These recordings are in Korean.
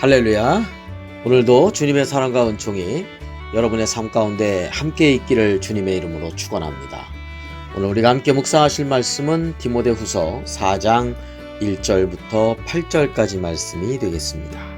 할렐루야. 오늘도 주님의 사랑과 은총이 여러분의 삶 가운데 함께 있기를 주님의 이름으로 축원합니다. 오늘 우리가 함께 묵상하실 말씀은 디모데 후서 4장 1절부터 8절까지 말씀이 되겠습니다.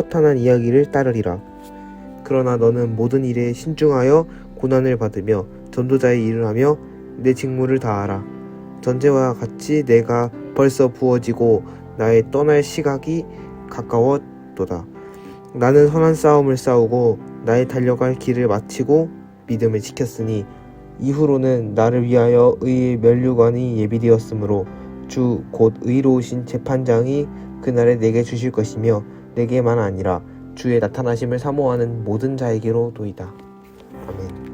허탄한 이야기를 따르리라. 그러나 너는 모든 일에 신중하여 고난을 받으며 전도자의 일을 하며 내 직무를 다하라. 전제와 같이 내가 벌써 부어지고 나의 떠날 시각이 가까웠도다. 나는 선한 싸움을 싸우고 나의 달려갈 길을 마치고 믿음을 지켰으니 이후로는 나를 위하여 의의 면류관이 예비되었으므로 주 곧 의로우신 재판장이 그날에 내게 주실 것이며 내게만 아니라 주의 나타나심을 사모하는 모든 자에게로 도이다. 아멘.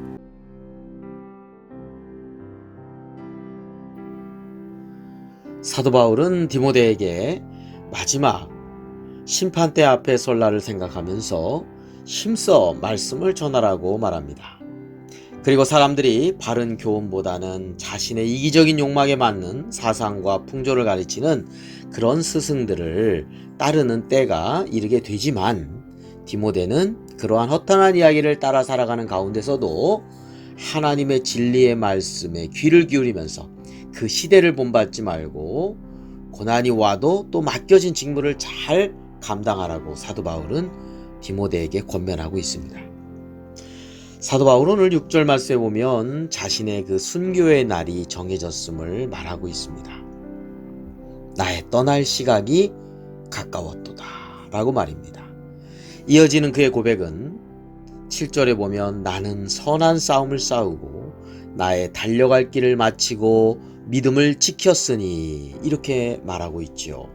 사도 바울은 디모데에게 마지막 심판대 앞에 설 날을 생각하면서 힘써 말씀을 전하라고 말합니다. 그리고 사람들이 바른 교훈보다는 자신의 이기적인 욕망에 맞는 사상과 풍조를 가르치는 그런 스승들을 따르는 때가 이르게 되지만 디모데는 그러한 허탄한 이야기를 따라 살아가는 가운데서도 하나님의 진리의 말씀에 귀를 기울이면서 그 시대를 본받지 말고 고난이 와도 또 맡겨진 직무를 잘 감당하라고 사도 바울은 디모데에게 권면하고 있습니다. 사도 바울은 오늘 6절 말씀에 보면 자신의 그 순교의 날이 정해졌음을 말하고 있습니다. 나의 떠날 시각이 가까웠도다 라고 말입니다. 이어지는 그의 고백은 7절에 보면 나는 선한 싸움을 싸우고 나의 달려갈 길을 마치고 믿음을 지켰으니 이렇게 말하고 있지요.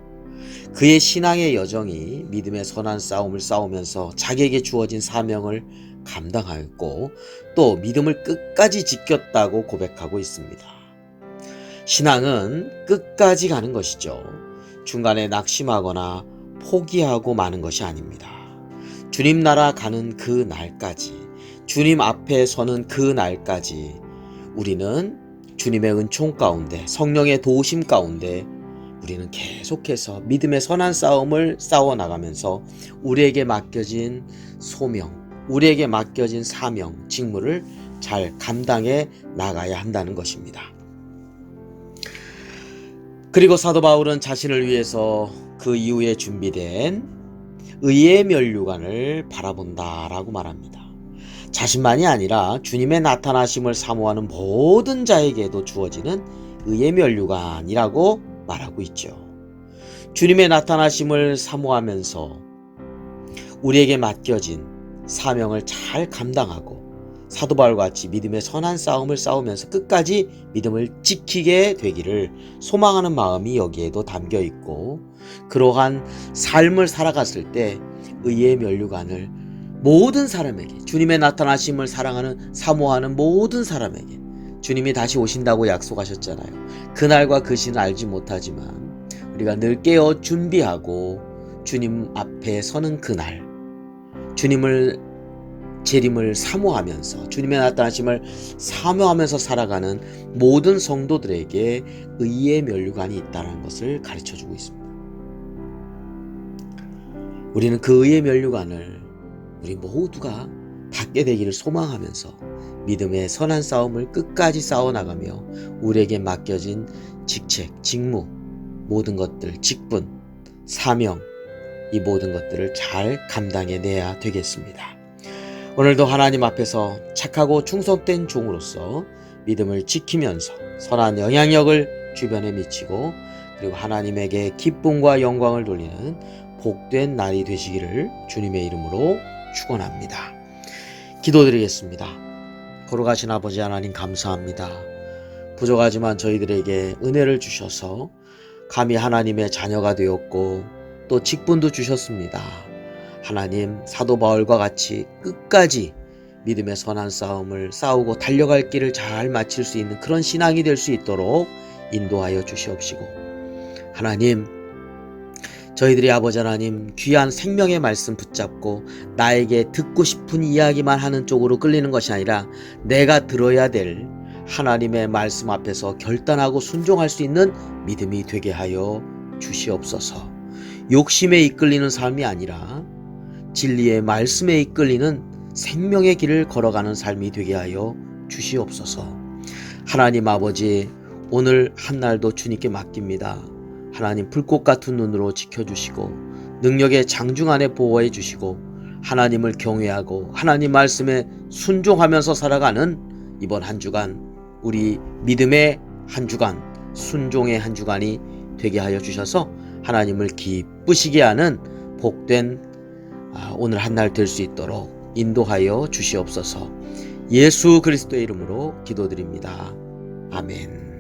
그의 신앙의 여정이 믿음의 선한 싸움을 싸우면서 자기에게 주어진 사명을 감당하였고 또 믿음을 끝까지 지켰다고 고백하고 있습니다. 신앙은 끝까지 가는 것이죠. 중간에 낙심하거나 포기하고 마는 것이 아닙니다. 주님 나라 가는 그 날까지, 주님 앞에 서는 그 날까지 우리는 주님의 은총 가운데, 성령의 도우심 가운데 우리는 계속해서 믿음의 선한 싸움을 싸워 나가면서 우리에게 맡겨진 소명, 우리에게 맡겨진 사명, 직무를 잘 감당해 나가야 한다는 것입니다. 그리고 사도 바울은 자신을 위해서 그 이후에 준비된 의의 면류관을 바라본다라고 말합니다. 자신만이 아니라 주님의 나타나심을 사모하는 모든 자에게도 주어지는 의의 면류관이라고 말하고 있죠. 주님의 나타나심을 사모하면서 우리에게 맡겨진 사명을 잘 감당하고 사도 바울과 같이 믿음의 선한 싸움을 싸우면서 끝까지 믿음을 지키게 되기를 소망하는 마음이 여기에도 담겨 있고 그러한 삶을 살아갔을 때 의의 면류관을 모든 사람에게 주님의 나타나심을 사랑하는 사모하는 모든 사람에게 주님이 다시 오신다고 약속하셨잖아요. 그날과 그 시는 알지 못하지만 우리가 늘 깨어 준비하고 주님 앞에 서는 그날 주님을 재림을 사모하면서 주님의 나타나심을 사모하면서 살아가는 모든 성도들에게 의의 면류관이 있다는 것을 가르쳐 주고 있습니다. 우리는 그 의의 면류관을 우리 모두가 받게 되기를 소망하면서 믿음의 선한 싸움을 끝까지 싸워 나가며 우리에게 맡겨진 직책, 직무, 모든 것들, 직분, 사명, 이 모든 것들을 잘 감당해 내야 되겠습니다. 오늘도 하나님 앞에서 착하고 충성된 종으로서 믿음을 지키면서 선한 영향력을 주변에 미치고 그리고 하나님에게 기쁨과 영광을 돌리는 복된 날이 되시기를 주님의 이름으로 축원합니다. 기도드리겠습니다. 걸어가신 아버지 하나님 감사합니다. 부족하지만 저희들에게 은혜를 주셔서 감히 하나님의 자녀가 되었고 또 직분도 주셨습니다. 하나님 사도 바울과 같이 끝까지 믿음의 선한 싸움을 싸우고 달려갈 길을 잘 마칠 수 있는 그런 신앙이 될 수 있도록 인도하여 주시옵시고 하나님 저희들이 아버지 하나님 귀한 생명의 말씀 붙잡고 나에게 듣고 싶은 이야기만 하는 쪽으로 끌리는 것이 아니라 내가 들어야 될 하나님의 말씀 앞에서 결단하고 순종할 수 있는 믿음이 되게 하여 주시옵소서. 욕심에 이끌리는 삶이 아니라 진리의 말씀에 이끌리는 생명의 길을 걸어가는 삶이 되게 하여 주시옵소서. 하나님 아버지, 오늘 한 날도 주님께 맡깁니다. 하나님 불꽃 같은 눈으로 지켜주시고 능력의 장중 안에 보호해 주시고 하나님을 경외하고 하나님 말씀에 순종하면서 살아가는 이번 한 주간 우리 믿음의 한 주간 순종의 한 주간이 되게 하여 주셔서 하나님을 기쁘시게 하는 복된 아, 오늘 한 날 될 수 있도록 인도하여 주시옵소서 예수 그리스도의 이름으로 기도드립니다. 아멘.